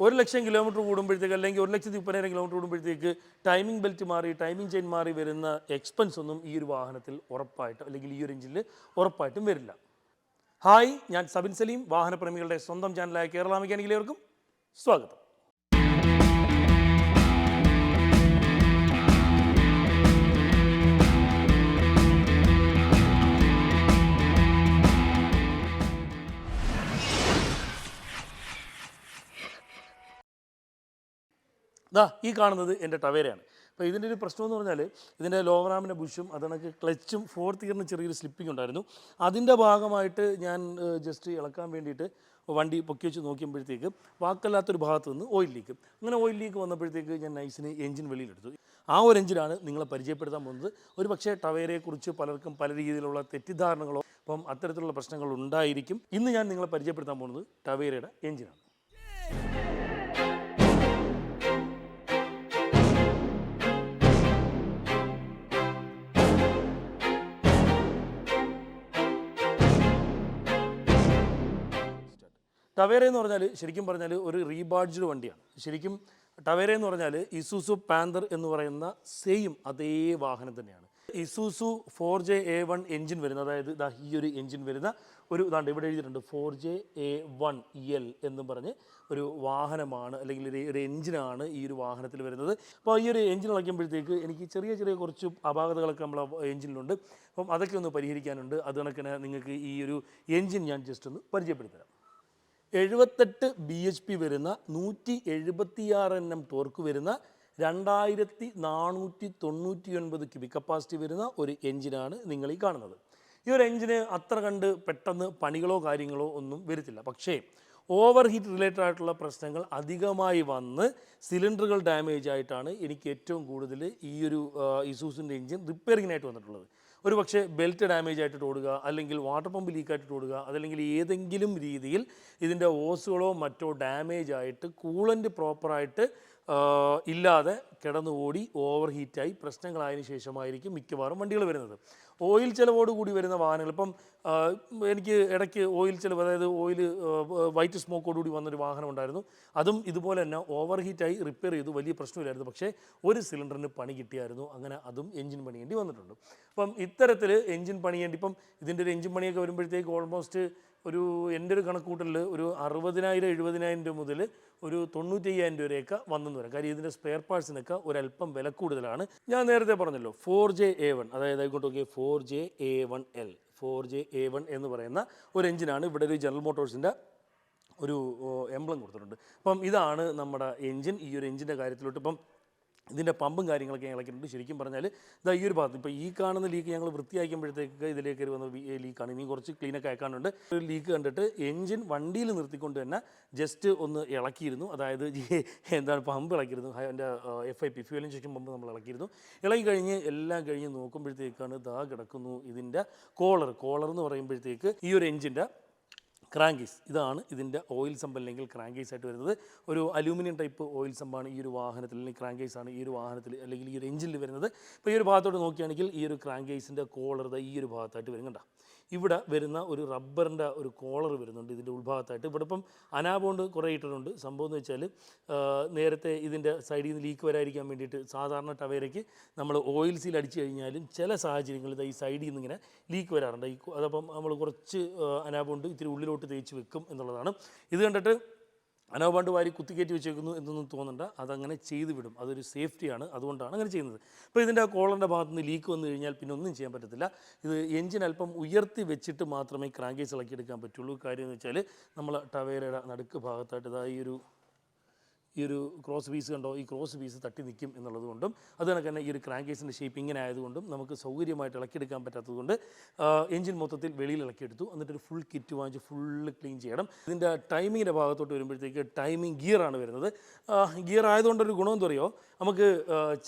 ഒരു ലക്ഷം കിലോമീറ്റർ കൂടുമ്പോഴത്തേക്ക് അല്ലെങ്കിൽ ഒരു ലക്ഷത്തി മുപ്പതിനായിരം കിലോമീറ്റർ കൂടുമ്പോഴത്തേക്ക് ടൈമിംഗ് ബെൽറ്റ് മാറി ടൈമിംഗ് ചെയിൻ മാറി വരുന്ന എക്സ്പെൻസ് ഒന്നും ഈ ഒരു വാഹനത്തിൽ ഉറപ്പായിട്ടും അല്ലെങ്കിൽ ഈ ഒരു എഞ്ചിനിൽ ഉറപ്പായിട്ടും വരില്ല. ഹായ് ഞാൻ സബിൻ സലീം വാഹനപ്രേമികളുടെ സ്വന്തം ചാനലായ കേരള മെക്കാനിക്കലേവർക്കും സ്വാഗതം. ദാ ഈ കാണുന്നത് എന്റെ ടവേരയാണ്. അപ്പോൾ ഇതിന്റെ ഒരു പ്രശ്നം എന്ന് പറഞ്ഞാൽ ഇതിന്റെ ലോവർ ലോവറാമിന്റെ ബുഷും അതണക്ക് ക്ലച്ചും ഫോർത്ത് ഗിയറിന് ചെറിയൊരു സ്ലിപ്പിംഗ് ഉണ്ടായിരുന്നു. അതിന്റെ ഭാഗമായിട്ട് ഞാൻ ജസ്റ്റ് ഇളക്കാൻ വേണ്ടിയിട്ട് വണ്ടി പൊക്കി വെച്ച് നോക്കിയപ്പോഴത്തേക്ക് വാക്കല്ലാത്തൊരു ഭാഗത്ത് നിന്ന് ഓയിൽ ലീക്ക്. അങ്ങനെ ഓയിൽ ലീക്ക് വന്നപ്പോഴത്തേക്ക് ഞാൻ നൈസിന് എഞ്ചിൻ വെളിയിലെടുത്തു. ആ ഒരു എഞ്ചിനാണ് നിങ്ങളെ പരിചയപ്പെടുത്താൻ പോകുന്നത്. ഒരു പക്ഷേ ടവേരയെക്കുറിച്ച് പലർക്കും പല രീതിയിലുള്ള തെറ്റിദ്ധാരണകളോ അപ്പം അത്തരത്തിലുള്ള പ്രശ്നങ്ങൾ ഉണ്ടായിരിക്കും. ഇന്ന് ഞാൻ നിങ്ങളെ പരിചയപ്പെടുത്താൻ പോകുന്നത് ടവേരയുടെ എഞ്ചിനാണ് ടവേര എന്ന് പറഞ്ഞാൽ ശരിക്കും പറഞ്ഞാൽ ഒരു റീബാഡ്ജ്ഡ് വണ്ടിയാണ്. ശരിക്കും ടവേര എന്ന് പറഞ്ഞാൽ ഇസൂസു പാന്തർ എന്ന് പറയുന്ന സെയിം അതേ വാഹനം തന്നെയാണ്. Isuzu four J A one engine വരുന്ന അതായത് ഇതാ ഈ ഒരു എഞ്ചിൻ വരുന്ന ഒരു ഇതാണ്ട് ഇവിടെ എഴുതിയിട്ടുണ്ട്. Four J A one L എന്നും പറഞ്ഞ് ഒരു വാഹനമാണ് അല്ലെങ്കിൽ ഒരു ഒരു എഞ്ചിനാണ് ഈ ഒരു വാഹനത്തിൽ വരുന്നത്. അപ്പോൾ ഈ ഒരു എഞ്ചിൻ ഇളക്കുമ്പോഴത്തേക്ക് എനിക്ക് ചെറിയ ചെറിയ കുറച്ച് അപാകതകളൊക്കെ നമ്മളെ എഞ്ചിനിലുണ്ട് അപ്പം അതൊക്കെ ഒന്ന് പരിഹരിക്കാനുണ്ട്. അത് കണക്കിന് നിങ്ങൾക്ക് ഈ ഒരു എഞ്ചിൻ ഞാൻ ജസ്റ്റ് ഒന്ന് പരിചയപ്പെടുത്തരാം. എഴുപത്തെട്ട് ബി എച്ച് പി വരുന്ന നൂറ്റി എഴുപത്തിയാറ് എൻ എം ടോർക്ക് വരുന്ന രണ്ടായിരത്തി നാനൂറ്റി തൊണ്ണൂറ്റി ഒൻപത് ക്യൂബിക് കപ്പാസിറ്റി വരുന്ന ഒരു എഞ്ചിനാണ് നിങ്ങൾ ഈ കാണുന്നത്. ഈ ഒരു എഞ്ചിന് അത്ര കണ്ട് പെട്ടെന്ന് പണികളോ കാര്യങ്ങളോ ഒന്നും വരത്തില്ല. പക്ഷേ ഓവർ ഹീറ്റ് റിലേറ്റഡ് ആയിട്ടുള്ള പ്രശ്നങ്ങൾ അധികമായി വന്ന് സിലിണ്ടറുകൾ ഡാമേജ് ആയിട്ടാണ് എനിക്ക് ഏറ്റവും കൂടുതൽ ഈ ഒരു ഇസൂസിന്റെ എഞ്ചിൻ റിപ്പയറിങ്ങിനായിട്ട് വന്നിട്ടുള്ളത്. ഒരു പക്ഷേ ബെൽറ്റ് ഡാമേജ് ആയിട്ട് ഓടുക അല്ലെങ്കിൽ വാട്ടർ പമ്പ് ലീക്ക് ആയിട്ട് ഓടുക അതല്ലെങ്കിൽ ഏതെങ്കിലും രീതിയിൽ ഇതിന്റെ ഓസുകളോ മറ്റോ ഡാമേജ് ആയിട്ട് കൂളന്റ് പ്രോപ്പറായിട്ട് ഇല്ലാതെ കിടന്നു ഓടി ഓവർ ഹീറ്റായി പ്രശ്നങ്ങളായതിനു ശേഷമായിരിക്കും മിക്കവാറും വണ്ടികൾ വരുന്നത്. ഓയിൽ ചിലവോട് കൂടി വരുന്ന വാഹനങ്ങൾ ഇപ്പം എനിക്ക് ഇടയ്ക്ക് ഓയിൽ ചിലവ് അതായത് ഓയിൽ വൈറ്റ് സ്മോക്കോട് കൂടി വന്നൊരു വാഹനം ഉണ്ടായിരുന്നു. അതും ഇതുപോലെ തന്നെ ഓവർ ഹീറ്റായി റിപ്പയർ ചെയ്തു. വലിയ പ്രശ്നമില്ലായിരുന്നു. പക്ഷേ ഒരു സിലിണ്ടറിന് പണി കിട്ടിയായിരുന്നു. അങ്ങനെ അതും എഞ്ചിൻ പണിയേണ്ടി വന്നിട്ടുണ്ട്. അപ്പം ഇത്തരത്തിൽ എഞ്ചിൻ പണിയേണ്ടി ഇപ്പം ഇതിന്റെ ഒരു എഞ്ചിൻ പണിയൊക്കെ വരുമ്പോഴത്തേക്ക് ഓൾമോസ്റ്റ് ഒരു എന്റെ ഒരു കണക്കൂട്ടലിൽ ഒരു അറുപതിനായിരം എഴുപതിനായിരം രൂപ മുതൽ ഒരു തൊണ്ണൂറ്റയ്യായിരം രൂപയൊക്കെ വന്നെന്ന് വരാം. കാര്യം ഇതിന്റെ സ്പെയർ പാർട്സിനൊക്കെ ഒരല്പം വില കൂടുതലാണ്. ഞാൻ നേരത്തെ പറഞ്ഞല്ലോ ഫോർ ജെ എ വൺ അതായത് ആയിക്കോട്ടെ നോക്കിയ four J A one L four J A one എന്ന് പറയുന്ന ഒരു എഞ്ചിനാണ് ഇവിടെ ഒരു ജനറൽ മോട്ടോഴ്സിന്റെ ഒരു എംബ്ലം കൊടുത്തിട്ടുണ്ട്. അപ്പം ഇതാണ് നമ്മുടെ എഞ്ചിൻ ഈ ഒരു എഞ്ചിന്റെ കാര്യത്തിലോട്ട് ഇപ്പം ഇതിന്റെ പമ്പും കാര്യങ്ങളൊക്കെ ഞങ്ങൾ ഇളക്കിയിട്ടുണ്ട് ശരിക്കും പറഞ്ഞാൽ ഇതാ ഈ ഒരു ഭാഗത്ത് ഇപ്പോൾ ഈ കാണുന്ന ലീക്ക് ഞങ്ങൾ വൃത്തിയാക്കുമ്പോഴത്തേക്ക് ഇതിലേക്ക് വന്ന ലീക്കാണ്. ഇനി കുറച്ച് ക്ലീനൊക്കെ ആക്കാനുണ്ട്. ഒരു ലീക്ക് കണ്ടിട്ട് എഞ്ചിൻ വണ്ടിയിൽ നിർത്തിക്കൊണ്ട് തന്നെ ജസ്റ്റ് ഒന്ന് ഇളക്കിയിരുന്നു. അതായത് എന്താണ് പമ്പ് ഇളക്കിയിരുന്നു. അതിന്റെ F I P fuel injection pump നമ്മൾ ഇളക്കിയിരുന്നു. ഇളകി കഴിഞ്ഞ് എല്ലാം കഴിഞ്ഞ് നോക്കുമ്പോഴത്തേക്കാണ് ദാ കിടക്കുന്നു ഇതിന്റെ കോളർ. കോളർ എന്ന് പറയുമ്പോഴത്തേക്ക് ഈ ഒരു എഞ്ചിന്റെ ക്രാങ്കീസ്. ഇതാണ് ഇതിന്റെ ഓയിൽ സമ്പ് അല്ലെങ്കിൽ ക്രാങ്കേസ് ആയിട്ട് വരുന്നത്. ഒരു അലൂമിനിയം ടൈപ്പ് ഓയിൽ സമ്പാണ് ഈ ഒരു വാഹനത്തിൽ അല്ലെങ്കിൽ ക്രാങ്കേസ് ആണ് ഈ ഒരു വാഹനത്തിൽ അല്ലെങ്കിൽ ഈ ഒരു എഞ്ചിനിൽ വരുന്നത്. ഇപ്പോൾ ഈ ഒരു ഭാഗത്തോട്ട് നോക്കുകയാണെങ്കിൽ ഈ ഒരു ക്രാങ്കേസിന്റെ കോളർ ഈ ഒരു ഭാഗത്തായിട്ട് വരുന്നുണ്ട്. ഇവിടെ വരുന്ന ഒരു റബ്ബറിന്റെ ഒരു കോളർ വരുന്നുണ്ട് ഇതിന്റെ ഉൾഭാഗത്തായിട്ട്. ഇവിടെ ഇപ്പം അനാബോണ്ട് കുറേ ഇട്ടിട്ടുണ്ട്. സംഭവം എന്ന് വെച്ചാൽ നേരത്തെ ഇതിന്റെ സൈഡിൽ നിന്ന് ലീക്ക് വരാതിരിക്കാൻ വേണ്ടിയിട്ട് സാധാരണ ടവേരയ്ക്ക് നമ്മൾ ഓയിൽ സീൽ അടിച്ചു കഴിഞ്ഞാലും ചില സാഹചര്യങ്ങളിൽ ഈ സൈഡിൽ നിന്ന് ഇങ്ങനെ ലീക്ക് വരാറുണ്ട്. ഈ അതപ്പം നമ്മൾ കുറച്ച് അനാബോണ്ട് ഇത്തിരി ഉള്ളിലോട്ട് തേച്ച് വെക്കും എന്നുള്ളതാണ്. ഇത് കണ്ടിട്ട് അനോപാണ്ട് വാരി കുത്തിക്കയറ്റി വെച്ചേക്കുന്നു എന്നൊന്നും തോന്നണ്ട. അതങ്ങനെ ചെയ്തു വിടും. അതൊരു സേഫ്റ്റിയാണ്. അതുകൊണ്ടാണ് അങ്ങനെ ചെയ്യുന്നത്. അപ്പോൾ ഇതിന്റെ ആ കോളറിന്റെ ഭാഗത്ത് നിന്ന് ലീക്ക് വന്നു കഴിഞ്ഞാൽ പിന്നെ ഒന്നും ചെയ്യാൻ പറ്റത്തില്ല. ഇത് എഞ്ചിൻ അല്പം ഉയർത്തി വെച്ചിട്ട് മാത്രമേ ക്രാങ്കേസ് ഇളക്കിയെടുക്കാൻ പറ്റുള്ളൂ. കാര്യം എന്ന് വെച്ചാൽ നമ്മൾ ടവേരയുടെ നടുക്ക് ഭാഗത്തായിട്ട് ഇതായി ഒരു ഈ ഒരു ക്രോസ് പീസ് കണ്ടോ? ഈ ക്രോസ് പീസ് തട്ടി നിൽക്കും എന്നുള്ളത് കൊണ്ടും അത് തന്നെ ഈ ഒരു ക്രാങ്കേസിന്റെ ഷേപ്പ് ഇങ്ങനെ ആയതുകൊണ്ടും നമുക്ക് സൗകര്യമായിട്ട് ഇളക്കിയെടുക്കാൻ പറ്റാത്തതുകൊണ്ട് എഞ്ചിൻ മൊത്തത്തിൽ വെളിയിൽ ഇളക്കിയെടുത്തു. എന്നിട്ട് ഒരു ഫുൾ കിറ്റ് വാങ്ങിച്ച് ഫുള്ള് ക്ലീൻ ചെയ്യണം. ഇതിന്റെ ടൈമിങ്ങിന്റെ ഭാഗത്തോട്ട് വരുമ്പോഴത്തേക്ക് ടൈമിംഗ് ഗിയറാണ് വരുന്നത്. ഗിയർ ആയതുകൊണ്ടൊരു ഗുണം എന്താ പറയുമോ നമുക്ക്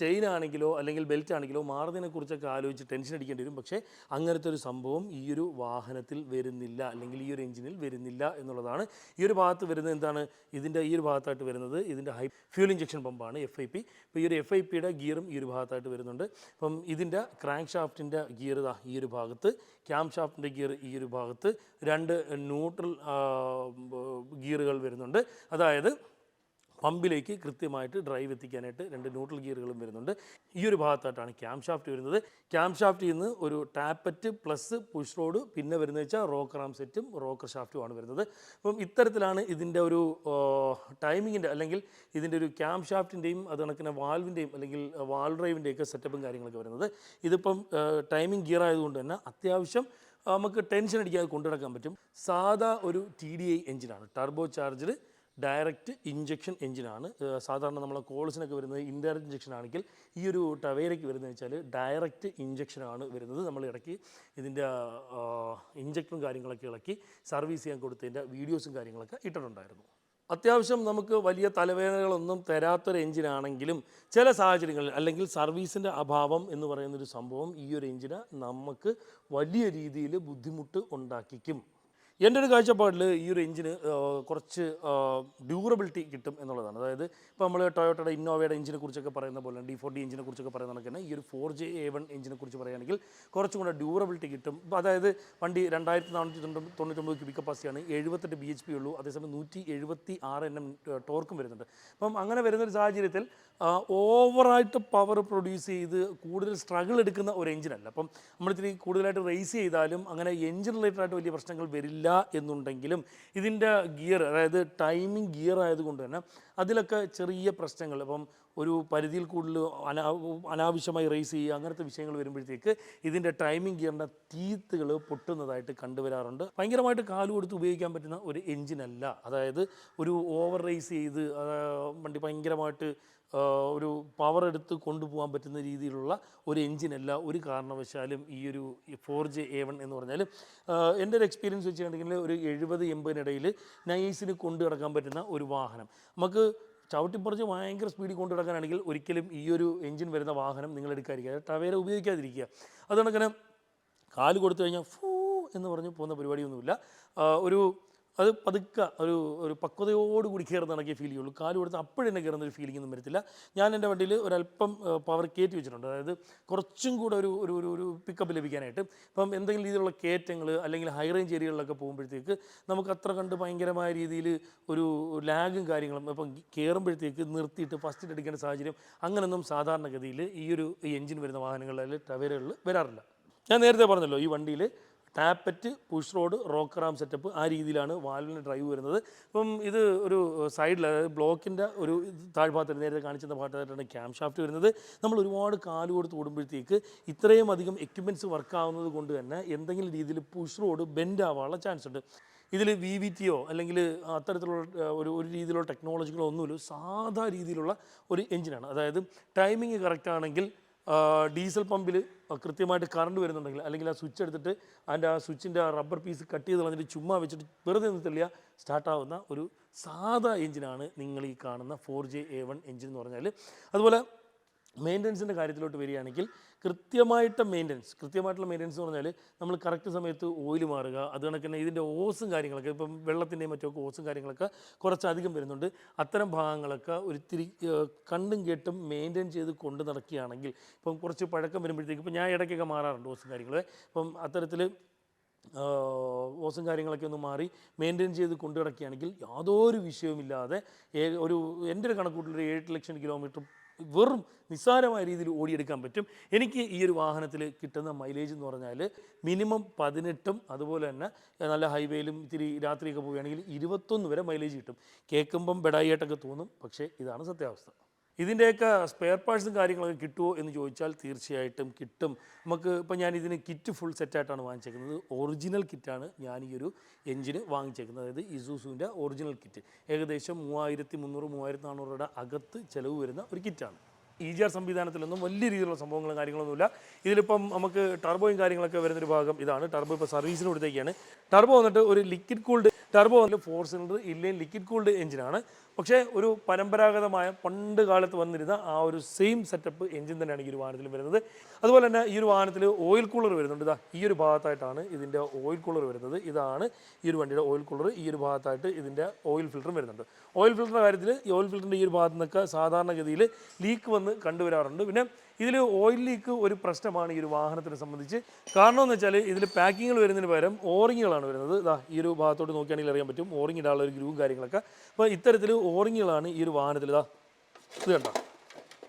ചെയിൻ ആണെങ്കിലോ അല്ലെങ്കിൽ ബെൽറ്റ് ആണെങ്കിലോ മാറുന്നതിനെക്കുറിച്ചൊക്കെ ആലോചിച്ച് ടെൻഷൻ അടിക്കേണ്ടി വരും. പക്ഷേ അങ്ങനത്തെ ഒരു സംഭവം ഈ ഒരു വാഹനത്തിൽ വരുന്നില്ല അല്ലെങ്കിൽ ഈ ഒരു എഞ്ചിനിൽ വരുന്നില്ല എന്നുള്ളതാണ്. ഈ ഒരു ഭാഗത്ത് വരുന്നത് എന്താണ്? ഇതിന്റെ ഈ ഒരു ഭാഗത്തായിട്ട് വരുന്നത് ഇതിന്റെ ഹൈ ഫ്യൂൽ ഇഞ്ചക്ഷൻ പമ്പാണ് എഫ് ഐ പി ഇപ്പോൾ ഈ ഒരു എഫ് ഐ പിയുടെ ഗിയറും ഈ ഒരു ഭാഗത്തായിട്ട് വരുന്നുണ്ട്. അപ്പം ഇതിന്റെ ക്രാങ്ക് ഷാഫ്റ്റിന്റെ ഗിയർ ഈ ഒരു ഭാഗത്ത് ക്യാം ഷാഫ്റ്റിന്റെ ഗിയർ ഈ ഒരു ഭാഗത്ത് രണ്ട് ന്യൂട്രൽ ഗിയറുകൾ വരുന്നുണ്ട്. അതായത് പമ്പിലേക്ക് കൃത്യമായിട്ട് ഡ്രൈവ് എത്തിക്കാനായിട്ട് രണ്ട് ന്യൂട്രൽ ഗിയറുകളും വരുന്നുണ്ട്. ഈ ഒരു ഭാഗത്തായിട്ടാണ് ക്യാം ഷാഫ്റ്റ് വരുന്നത്. ക്യാം നിന്ന് ഒരു ടാപ്പറ്റ് പ്ലസ് പുഷ് റോഡ് പിന്നെ വരുന്നത് വെച്ചാൽ റോക്കർ ആം സെറ്റും റോക്കർ ഷാഫ്റ്റുമാണ് വരുന്നത്. അപ്പം ഇത്തരത്തിലാണ് ഇതിന്റെ ഒരു ടൈമിങ്ങിന്റെ അല്ലെങ്കിൽ ഇതിന്റെ ഒരു ക്യാം ഷാഫ്റ്റിന്റെയും അത് കണക്കിന് വാൽവിന്റെയും അല്ലെങ്കിൽ വാൾ ഡ്രൈവിന്റെയൊക്കെ സെറ്റപ്പും കാര്യങ്ങളൊക്കെ വരുന്നത്. ഇതിപ്പം ടൈമിംഗ് ഗിയർ ആയതുകൊണ്ട് തന്നെ അത്യാവശ്യം നമുക്ക് ടെൻഷൻ അടിക്കാതെ കൊണ്ടുനടക്കാൻ പറ്റും. സാധാ ഒരു ടി ഡി ഐ എഞ്ചിനാണ് ടർബോ ചാർജർ ഡയറക്റ്റ് ഇഞ്ചക്ഷൻ എഞ്ചിനാണ്. സാധാരണ നമ്മളെ കോൾസിനൊക്കെ വരുന്നത് ഇൻഡയറക്റ്റ് ഇഞ്ചക്ഷൻ ആണെങ്കിൽ ഈ ഒരു ടവേരയ്ക്ക് വരുന്നത് വെച്ചാൽ ഡയറക്റ്റ് ഇഞ്ചക്ഷനാണ് വരുന്നത്. നമ്മൾ ഇടയ്ക്ക് ഇതിന്റെ ഇഞ്ചക്ടറും കാര്യങ്ങളൊക്കെ ഇളക്കി സർവീസ് ചെയ്യാൻ കൊടുത്തതിന്റെ വീഡിയോസും കാര്യങ്ങളൊക്കെ ഇട്ടിട്ടുണ്ടായിരുന്നു. അത്യാവശ്യം നമുക്ക് വലിയ തലവേദനകളൊന്നും തരാത്തൊരു എഞ്ചിനാണെങ്കിലും ചില സാഹചര്യങ്ങളിൽ അല്ലെങ്കിൽ സർവീസിന്റെ അഭാവം എന്ന് പറയുന്നൊരു സംഭവം ഈ ഒരു എഞ്ചിന് നമുക്ക് വലിയ രീതിയിൽ ബുദ്ധിമുട്ട് ഉണ്ടാക്കിക്കും. എന്റെ ഒരു കാഴ്ചപ്പാടിൽ ഈ ഒരു എഞ്ചിന് കുറച്ച് ഡ്യൂറബിലിറ്റി കിട്ടും എന്നുള്ളതാണ്. അതായത് ഇപ്പോൾ നമ്മൾ ടൊയോട്ടയുടെ ഇന്നോവയുടെ എഞ്ചിനെ കുറിച്ചൊക്കെ പറയുന്ന പോലെ ഡി ഫോർ ഡി എഞ്ചിനെ കുറിച്ചൊക്കെ പറയുന്ന കണക്ക് തന്നെ ഈ ഒരു ഫോർ ജെ എ വൺ എഞ്ചിനെ കുറിച്ച് പറയുകയാണെങ്കിൽ കുറച്ചും കൂടെ ഡ്യൂറബിലിറ്റി കിട്ടും. അതായത് വണ്ടി രണ്ടായിരത്തി നാനൂറ്റി തൊണ്ണൂ തൊണ്ണൂറ്റൊമ്പത് ക്യൂബിക് കപ്പാസിറ്റിയാണ് എഴുപത്തെട്ട് ബി എച്ച് പി ഉള്ളൂ. അതേസമയം നൂറ്റി എഴുപത്തി ആറ് എൻ എം ടോർക്കും വരുന്നുണ്ട്. അപ്പം അങ്ങനെ വരുന്നൊരു സാഹചര്യത്തിൽ ഓവറായിട്ട് പവർ പ്രൊഡ്യൂസ് ചെയ്ത് കൂടുതൽ സ്ട്രഗിൾ എടുക്കുന്ന ഒരു എഞ്ചിനല്ല. അപ്പം നമ്മളിത്തിരി കൂടുതലായിട്ട് റേസ് ചെയ്താലും അങ്ങനെ എഞ്ചിൻ റിലേറ്റഡ് ആയിട്ട് വലിയ പ്രശ്നങ്ങൾ വരില്ല എന്നുണ്ടെങ്കിലും ഇതിന്റെ ഗിയർ അതായത് ടൈമിംഗ് ഗിയർ ആയതുകൊണ്ട് തന്നെ അതിലൊക്കെ ചെറിയ പ്രശ്നങ്ങൾ. ഇപ്പം ഒരു പരിധിയിൽ കൂടുതൽ അനാ അനാവശ്യമായി റേസ് ചെയ്യുക അങ്ങനത്തെ വിഷയങ്ങൾ വരുമ്പോഴത്തേക്ക് ഇതിന്റെ ടൈമിംഗ് ഗിയറിന്റെ തീത്തുകൾ പൊട്ടുന്നതായിട്ട് കണ്ടുവരാറുണ്ട്. ഭയങ്കരമായിട്ട് കാൽ കൊടുത്ത് ഉപയോഗിക്കാൻ പറ്റുന്ന ഒരു എഞ്ചിനല്ല അതായത് ഒരു ഓവർ റേസ് ചെയ്ത് വണ്ടി ഭയങ്കരമായിട്ട് ഒരു പവർ എടുത്ത് കൊണ്ടുപോകാൻ പറ്റുന്ന രീതിയിലുള്ള ഒരു എഞ്ചിനല്ല ഒരു കാരണവശാലും ഈ ഒരു ഫോർ ജെ എ വൺ എന്ന് പറഞ്ഞാൽ എന്റെ ഒരു എക്സ്പീരിയൻസ് വെച്ചിട്ടുണ്ടെങ്കിൽ ഒരു എഴുപത് എൺപതിനിടയിൽ നൈസിന് കൊണ്ടു കിടക്കാൻ പറ്റുന്ന ഒരു വാഹനം. നമുക്ക് ചവിട്ടിപ്പറിച്ച് ഭയങ്കര സ്പീഡിൽ കൊണ്ടു കിടക്കാനാണെങ്കിൽ ഒരിക്കലും ഈ ഒരു എഞ്ചിൻ വരുന്ന വാഹനം നിങ്ങൾ എടുക്കാതിരിക്കുക. ടവേര ഉപയോഗിക്കാതിരിക്കുക. അതുകൊണ്ടങ്ങനെ കാൽ കൊടുത്തു കഴിഞ്ഞാൽ ഫൂ എന്ന് പറഞ്ഞ് പോകുന്ന പരിപാടിയൊന്നുമില്ല. ഒരു അത് പതുക്കെ ഒരു ഒരു പക്വതയോടുകൂടി കയറുന്ന കണക്കേ ഫീൽ ചെയ്യുള്ളൂ. കാൽ കൊടുത്ത് അപ്പോഴെന്നെ കയറുന്ന ഒരു ഫീലിംഗ് ഒന്നും വരത്തില്ല. ഞാൻ എന്റെ വണ്ടിയിൽ ഒരല്പം പവർ കയറ്റി വെച്ചിട്ടുണ്ട്. അതായത് കുറച്ചും കൂടെ ഒരു ഒരു ഒരു ഒരു പിക്കപ്പ് ലഭിക്കാനായിട്ട്. ഇപ്പം എന്തെങ്കിലും രീതിയിലുള്ള കയറ്റങ്ങൾ അല്ലെങ്കിൽ ഹൈ റേഞ്ച് ഏരിയകളിലൊക്കെ പോകുമ്പോഴത്തേക്ക് നമുക്ക് അത്ര കണ്ട് ഭയങ്കരമായ രീതിയിൽ ഒരു ലാഗും കാര്യങ്ങളും ഇപ്പം കയറുമ്പോഴത്തേക്ക് നിർത്തിയിട്ട് ഫസ്റ്റ് എടുക്കേണ്ട സാഹചര്യം അങ്ങനെയൊന്നും സാധാരണഗതിയിൽ ഈ ഒരു എഞ്ചിൻ വരുന്ന വാഹനങ്ങളിൽ ടവേരകളിൽ വരാറില്ല. ഞാൻ നേരത്തെ പറഞ്ഞല്ലോ ഈ വണ്ടിയിൽ tappet push rod rocker arm setup ആ രീതിയിലാണ് വാൽവിന്റെ ഡ്രൈവ് വരുന്നത്. അപ്പം ഇത് ഒരു സൈഡിൽ അതായത് ബ്ലോക്കിന്റെ ഒരു താഴ്ഭാഗത്തിൽ നേരത്തെ കാണിച്ചിരുന്ന ഭാഗത്തായിട്ടാണ് ക്യാം ഷാഫ്റ്റ് വരുന്നത്. നമ്മൾ ഒരുപാട് കാൽ കൊടുത്ത് ഓടുമ്പോഴത്തേക്ക് ഇത്രയും അധികം എക്യുപ്മെന്റ്സ് വർക്ക് ആവുന്നത് കൊണ്ട് തന്നെ എന്തെങ്കിലും രീതിയിൽ പുഷ് റോഡ് ബെൻഡ് ആവാനുള്ള ചാൻസ് ഉണ്ട്. ഇതിൽ വി വി ടിയോ അല്ലെങ്കിൽ അത്തരത്തിലുള്ള ഒരു ഒരു രീതിയിലുള്ള ടെക്നോളജികളോ ഒന്നുമില്ല സാധാ രീതിയിലുള്ള ഒരു എഞ്ചിനാണ് അതായത് ടൈമിങ് കറക്റ്റ് ആണെങ്കിൽ ഡീസൽ പമ്പിൽ കൃത്യമായിട്ട് കറണ്ട് വരുന്നുണ്ടെങ്കിൽ അല്ലെങ്കിൽ ആ സ്വിച്ച് എടുത്തിട്ട് അതിന്റെ ആ സ്വിച്ചിന്റെ ആ റബ്ബർ പീസ് കട്ട് ചെയ്ത് കളഞ്ഞിട്ട് ചുമ്മാ വെച്ചിട്ട് വെറുതെ നിന്ന് തെളിയ സ്റ്റാർട്ടാവുന്ന ഒരു സാധാ എഞ്ചിനാണ് നിങ്ങൾ ഈ കാണുന്ന four J A one engine എന്ന് പറഞ്ഞാൽ അതുപോലെ മെയിന്റനൻസിന്റെ കാര്യത്തിലോട്ട് വരികയാണെങ്കിൽ കൃത്യമായിട്ട് മെയിന്റനൻസ് കൃത്യമായിട്ടുള്ള മെയിന്റനൻസ് എന്ന് പറഞ്ഞാൽ നമ്മൾ കറക്റ്റ് സമയത്ത് ഓയിൽ മാറുക അത് കണക്ക് തന്നെ ഇതിന്റെ ഓസും കാര്യങ്ങളൊക്കെ ഇപ്പം വെള്ളത്തിന്റെയും മറ്റൊക്കെ ഓസും കാര്യങ്ങളൊക്കെ കുറച്ചധികം വരുന്നുണ്ട്. അത്തരം ഭാഗങ്ങളൊക്കെ ഒരിത്തിരി കണ്ടും കേട്ടും മെയിന്റെയിൻ ചെയ്ത് കൊണ്ട് നടക്കുകയാണെങ്കിൽ ഇപ്പം കുറച്ച് പഴക്കം വരുമ്പോഴത്തേക്ക് ഇപ്പം ഞാൻ ഇടയ്ക്കൊക്കെ മാറാറുണ്ട് ഓസും കാര്യങ്ങൾ അപ്പം അത്തരത്തിൽ ഓസും കാര്യങ്ങളൊക്കെ ഒന്ന് മാറി മെയിന്റെയിൻ ചെയ്ത് കൊണ്ടു കിടക്കുകയാണെങ്കിൽ യാതൊരു വിഷയവുമില്ലാതെ ഒരു എന്റെ ഒരു കണക്കൂട്ടിൽ ഒരു ഏഴ് ലക്ഷം കിലോമീറ്റർ വെറും നിസ്സാരമായ രീതിയിൽ ഓടിയെടുക്കാൻ പറ്റും. എനിക്ക് ഈ ഒരു വാഹനത്തിൽ കിട്ടുന്ന മൈലേജ് എന്ന് പറഞ്ഞാൽ മിനിമം പതിനെട്ടും അതുപോലെ തന്നെ നല്ല ഹൈവേയിലും ഇത്തിരി രാത്രിയൊക്കെ പോവുകയാണെങ്കിൽ ഇരുപത്തൊന്ന് വരെ മൈലേജ് കിട്ടും. കേൾക്കുമ്പം ബെഡായിട്ടൊക്കെ തോന്നും. പക്ഷേ ഇതാണ് സത്യാവസ്ഥ. ഇതിന്റെയൊക്കെ സ്പെയർ പാർട്സും കാര്യങ്ങളൊക്കെ കിട്ടുമോ എന്ന് ചോദിച്ചാൽ തീർച്ചയായിട്ടും കിട്ടും. നമുക്ക് ഇപ്പം ഞാൻ ഇതിന് കിറ്റ് ഫുൾ സെറ്റായിട്ടാണ് വാങ്ങിച്ചേക്കുന്നത്. ഒറിജിനൽ കിറ്റാണ് ഞാൻ ഈ ഒരു എഞ്ചിന് വാങ്ങിച്ചേക്കുന്നത്. അതായത് ഇസൂസുവിന്റെ ഒറിജിനൽ കിറ്റ് ഏകദേശം മൂവായിരത്തി മുന്നൂറ് മൂവായിരത്തി നാനൂറ് രൂപയുടെ അകത്ത് ചിലവ് വരുന്ന ഒരു കിറ്റാണ് ഇ ജി ആർ സംവിധാനത്തിലൊന്നും വലിയ രീതിയിലുള്ള സംഭവങ്ങളും കാര്യങ്ങളൊന്നുമില്ല. ഇതിലിപ്പം നമുക്ക് ടർബോയും കാര്യങ്ങളൊക്കെ വരുന്നൊരു ഭാഗം ഇതാണ്. ടർബോ ഇപ്പോൾ സർവീസിന് കൊടുത്തേക്കാണ്. ടർബോ വന്നിട്ട് ഒരു ലിക്വിഡ് കൂൾഡ് ടർബോ വന്നിട്ട് ഫോർ സിലിണ്ടർ ഇല്ലെങ്കിൽ ലിക്വിഡ് കൂൾഡ് എഞ്ചിനാണ് പക്ഷേ ഒരു പരമ്പരാഗതമായ പണ്ട് കാലത്ത് വന്നിരുന്ന ആ ഒരു സെയിം സെറ്റപ്പ് എഞ്ചിൻ തന്നെയാണ് ഈ ഒരു വാഹനത്തിൽ വരുന്നത്. അതുപോലെ തന്നെ ഈ ഒരു വാഹനത്തിൽ ഓയിൽ കൂളർ വരുന്നുണ്ട്. ഇതാ ഈ ഒരു ഭാഗത്തായിട്ടാണ് ഇതിന്റെ ഓയിൽ കൂളർ വരുന്നത്. ഇതാണ് ഈ ഒരു വണ്ടിയുടെ ഓയിൽ കൂളർ ഈ ഒരു ഭാഗത്തായിട്ട് ഇതിന്റെ ഓയിൽ ഫിൽറ്ററും വരുന്നുണ്ട്. ഓയിൽ ഫിൽറ്ററിന്റെ കാര്യത്തിൽ ഈ ഓയിൽ ഫിൽറ്ററിന്റെ ഈ ഒരു ഭാഗത്ത് നിന്നൊക്കെ സാധാരണഗതിയിൽ ലീക്ക് വന്ന് കണ്ടുവരാറുണ്ട്. പിന്നെ ഇതിൽ ഓയിൽ ലീക്ക് ഒരു പ്രശ്നമാണ് ഈ ഒരു വാഹനത്തിനെ സംബന്ധിച്ച്. കാരണം എന്ന് വെച്ചാൽ ഇതിൽ പാക്കിങ്ങുകൾ വരുന്നതിന് പകരം ഓറിങ്ങുകളാണ് വരുന്നത്. ഇതാ ഈ ഒരു ഭാഗത്തോട്ട് നോക്കുകയാണെങ്കിൽ അറിയാൻ പറ്റും. ഓറിങ് ഇടാനുള്ള ഒരു ഗ്രൂവും കാര്യങ്ങളൊക്കെ. അപ്പോൾ ഇത്തരത്തിൽ ഓറിങ്ങുകളാണ് ഈ ഒരു വാഹനത്തിൽ ഇതാ ഇത് കണ്ടോ?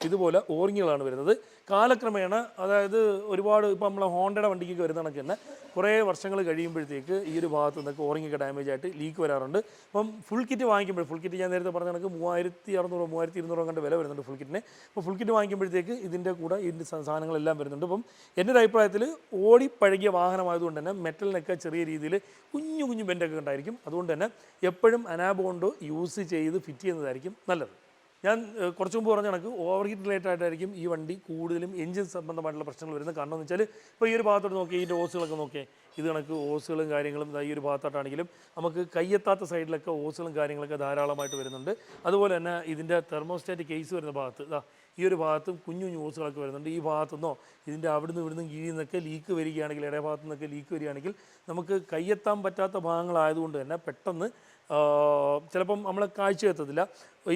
ഇതുപോലെ ഓറിങ്ങുകളാണ് വരുന്നത്. കാലക്രമേണ അതായത് ഒരുപാട് ഇപ്പം നമ്മളെ ഹോണ്ടയുടെ വണ്ടിക്കൊക്കെ വരുന്ന കണക്ക് തന്നെ കുറേ വർഷങ്ങൾ കഴിയുമ്പോഴത്തേക്ക് ഈ ഒരു ഭാഗത്ത് നിന്നൊക്കെ ഓറിങ്ങൊക്കെ ഡാമേജ് ആയിട്ട് ലീക്ക് വരാറുണ്ട്. അപ്പം ഫുൾ കിറ്റ് വാങ്ങിക്കുമ്പോൾ ഫുൾ കിറ്റ് ഞാൻ നേരത്തെ പറഞ്ഞ കണക്ക് മൂവായിരത്തി അറുന്നൂറ് മൂവായിരത്തി ഇരുന്നൂറ് കണ്ട് വില വരുന്നുണ്ട് ഫുൾ കിറ്റിന്. അപ്പോൾ ഫുൾ കിറ്റ് വാങ്ങിക്കുമ്പോഴത്തേക്ക് ഇതിന്റെ കൂടെ ഇതിന്റെ സാധനങ്ങളെല്ലാം വരുന്നുണ്ട്. അപ്പം എന്റെ ഒരു അഭിപ്രായത്തിൽ ഓടി പഴകിയ വാഹനമായതുകൊണ്ട് തന്നെ മെറ്റലിനൊക്കെ ചെറിയ രീതിയിൽ കുഞ്ഞു കുഞ്ഞു ബെൻഡൊക്കെ ഉണ്ടായിരിക്കും. അതുകൊണ്ട് തന്നെ എപ്പോഴും അനാബോണ്ട് യൂസ് ചെയ്ത് ഫിറ്റ് ചെയ്യുന്നതായിരിക്കും നല്ലത്. ഞാൻ കുറച്ച് മുമ്പ് പറഞ്ഞ കണക്ക് ഓവർ ഹീറ്റ് റിലേറ്റഡ് ആയിട്ടായിരിക്കും ഈ വണ്ടി കൂടുതലും എഞ്ചിൻ സംബന്ധമായിട്ടുള്ള പ്രശ്നങ്ങൾ വരുന്നത്. കാരണം എന്ന് വെച്ചാൽ ഇപ്പോൾ ഈ ഒരു ഭാഗത്തോട്ട് നോക്കി ഇതിന്റെ ഓസുകളൊക്കെ നോക്കിയേ ഇത് കണക്ക് ഓസുകളും കാര്യങ്ങളും ഈ ഒരു ഭാഗത്തോട്ടാണെങ്കിലും നമുക്ക് കയ്യെത്താത്ത സൈഡിലൊക്കെ ഓസുകളും കാര്യങ്ങളൊക്കെ ധാരാളമായിട്ട് വരുന്നുണ്ട്. അതുപോലെ തന്നെ ഇതിന്റെ തെർമോസ്റ്റാറ്റ് കേസ് വരുന്ന ഭാഗത്ത് ഇതാ ഈ ഒരു ഭാഗത്തും കുഞ്ഞു കുഞ്ഞു ഓസുകളൊക്കെ വരുന്നുണ്ട്. ഈ ഭാഗത്തുനിന്നോ ഇതിന്റെ അവിടുന്ന് ഇവിടുന്ന് കീഴിൽ നിന്നൊക്കെ ലീക്ക് വരികയാണെങ്കിൽ ഇടയ ഭാഗത്തു നിന്നൊക്കെ ലീക്ക് വരികയാണെങ്കിൽ നമുക്ക് കയ്യെത്താൻ പറ്റാത്ത ഭാഗങ്ങളായതുകൊണ്ട് തന്നെ പെട്ടെന്ന് ചിലപ്പം നമ്മൾ കാഴ്ച എത്തത്തില്ല.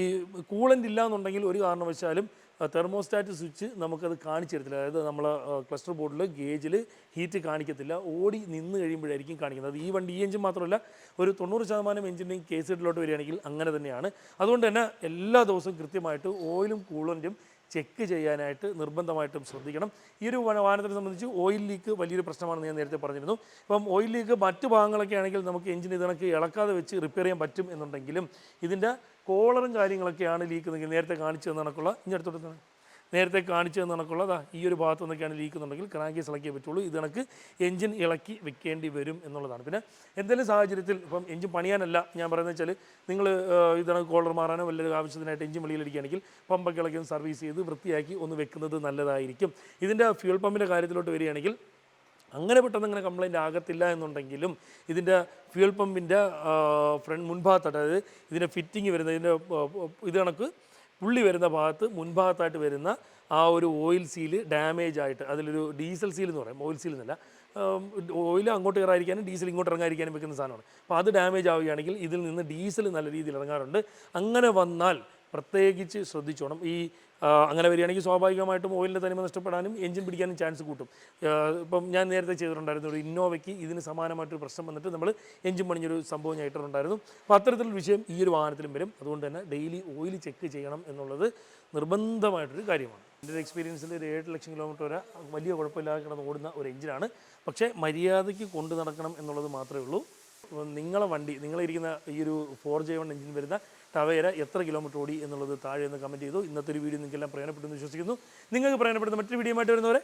ഈ കൂളന്റ് ഇല്ല എന്നുണ്ടെങ്കിൽ ഒരു കാരണവശാലും തെർമോസ്റ്റാറ്റ് സ്വിച്ച് നമുക്കത് കാണിച്ചു തരത്തില്ല. അതായത് നമ്മൾ ക്ലസ്റ്റർ ബോർഡിൽ ഗേജിൽ ഹീറ്റ് കാണിക്കത്തില്ല. ഓടി നിന്ന് കഴിയുമ്പോഴായിരിക്കും കാണിക്കുന്നത്. അത് ഈ വണ്ടി ഈ എഞ്ചിൻ മാത്രമല്ല ഒരു തൊണ്ണൂറ് ശതമാനം എഞ്ചിന്റെയും കേസ് സെറ്റിലോട്ട് വരികയാണെങ്കിൽ അങ്ങനെ തന്നെയാണ്. അതുകൊണ്ട് തന്നെ എല്ലാ ദിവസവും കൃത്യമായിട്ട് ഓയിലും കൂളന്റും ചെക്ക് ചെയ്യാനായിട്ട് നിർബന്ധമായിട്ടും ശ്രദ്ധിക്കണം. ഈ ഒരു വാഹനത്തിനെ സംബന്ധിച്ച് ഓയിൽ ലീക്ക് വലിയൊരു പ്രശ്നമാണെന്ന് ഞാൻ നേരത്തെ പറഞ്ഞിരുന്നു. അപ്പം ഓയിൽ ലീക്ക് മറ്റു ഭാഗങ്ങളൊക്കെ ആണെങ്കിൽ നമുക്ക് എഞ്ചിൻ ഇതിനൊക്കെ ഇളക്കാതെ വെച്ച് റിപ്പയർ ചെയ്യാൻ പറ്റും എന്നുണ്ടെങ്കിലും ഇതിന്റെ കോളറും കാര്യങ്ങളൊക്കെയാണ് ലീക്ക് നേരത്തെ കാണിച്ചു തന്നെ കണക്കുള്ള ഇനി തന്നെ നേരത്തെ കാണിച്ചു തന്നെ കണക്കുള്ള ഈ ഒരു ഭാഗത്ത് നിന്നൊക്കെയാണ് ലീക്ക് എന്നുണ്ടെങ്കിൽ ക്രാങ്കീസ് ഇളക്കിയേ പറ്റുള്ളൂ. ഇത് കണക്ക് എഞ്ചിൻ ഇളക്കി വെക്കേണ്ടി വരും എന്നുള്ളതാണ്. പിന്നെ എന്തെങ്കിലും സാഹചര്യത്തിൽ ഇപ്പം എഞ്ചിൻ പണിയാനല്ല ഞാൻ പറയുന്നത് വെച്ചാൽ നിങ്ങൾ ഇതാണ് കോളർ മാറാനോ വല്ലൊരു ആവശ്യത്തിനായിട്ട് എഞ്ചിൻ വെളിയിലടിക്കുകയാണെങ്കിൽ പമ്പൊക്കെ ഇളക്കി ഒന്ന് സർവീസ് ചെയ്ത് വൃത്തിയാക്കി ഒന്ന് വെക്കുന്നത് നല്ലതായിരിക്കും. ഇതിന്റെ ഫ്യൂൽ പമ്പിന്റെ കാര്യത്തിലോട്ട് വരികയാണെങ്കിൽ അങ്ങനെ പെട്ടെന്ന് അങ്ങനെ കംപ്ലൈന്റ് ആകത്തില്ല എന്നുണ്ടെങ്കിലും ഇതിന്റെ ഫ്യൂൽ പമ്പിന്റെ ഫ്രണ്ട് മുൻഭാഗത്തായിട്ട് അതായത് ഇതിന്റെ ഫിറ്റിംഗ് വരുന്നത് ഇതിന്റെ ഇത് കണക്ക് പുള്ളി വരുന്ന ഭാഗത്ത് മുൻഭാഗത്തായിട്ട് വരുന്ന ആ ഒരു ഓയിൽ സീൽ ഡാമേജ് ആയിട്ട് അതിലൊരു ഡീസൽ സീൽ എന്ന് പറയും ഓയിൽ സീൽ എന്നല്ല. ഓയിൽ അങ്ങോട്ട് കയറാതിരിക്കാനും ഡീസൽ ഇങ്ങോട്ട് ഇറങ്ങാതിരിക്കാനും വെക്കുന്ന സാധനമാണ്. അപ്പോൾ അത് ഡാമേജ് ആവുകയാണെങ്കിൽ ഇതിൽ നിന്ന് ഡീസൽ നല്ല രീതിയിൽ ഇറങ്ങാറുണ്ട്. അങ്ങനെ വന്നാൽ പ്രത്യേകിച്ച് ശ്രദ്ധിച്ചോണം. ഈ അങ്ങനെ വരികയാണെങ്കിൽ സ്വാഭാവികമായിട്ടും ഓയിലിന്റെ തനിമ നഷ്ടപ്പെടാനും എഞ്ചിൻ പിടിക്കാനും ചാൻസ് കൂട്ടും. ഇപ്പം ഞാൻ നേരത്തെ ചെയ്തിട്ടുണ്ടായിരുന്നു ഒരു ഇന്നോവയ്ക്ക് ഇതിന് സമാനമായിട്ടൊരു പ്രശ്നം വന്നിട്ട് നമ്മൾ എഞ്ചിൻ പണിഞ്ഞൊരു സംഭവം ഞായിട്ടുണ്ടായിരുന്നു അപ്പോൾ അത്തരത്തിലുള്ള വിഷയം ഈ ഒരു വാഹനത്തിലും വരും. അതുകൊണ്ട് തന്നെ ഡെയിലി ഓയിൽ ചെക്ക് ചെയ്യണം എന്നുള്ളത് നിർബന്ധമായിട്ടൊരു കാര്യമാണ്. എന്റെ ഒരു എക്സ്പീരിയൻസിൽ ഒരു ഏഴ് ലക്ഷം കിലോമീറ്റർ വരെ വലിയ കുഴപ്പമില്ലാതെ കിടന്ന് ഓടുന്ന ഒരു എഞ്ചിനാണ് പക്ഷേ മര്യാദയ്ക്ക് കൊണ്ടു നടക്കണം എന്നുള്ളത് മാത്രമേ ഉള്ളൂ. നിങ്ങളെ വണ്ടി നിങ്ങളിരിക്കുന്ന ഈ ഒരു ഫോർ ജെ വൺ എഞ്ചിൻ വരുന്ന ടവേര എത്ര കിലോമീറ്റർ ഓടി എന്നുള്ളത് താഴെ ഒന്ന് കമന്റ് ചെയ്തു. ഇന്നത്തെ ഒരു വീഡിയോ നിങ്ങൾക്കെല്ലാം പ്രയോജനപ്പെട്ടെന്ന് വിശ്വസിക്കുന്നു. നിങ്ങൾക്ക് പ്രയോജനപ്പെടുന്ന മറ്റൊരു വീഡിയോ ആയിട്ട് വരുന്നവരെ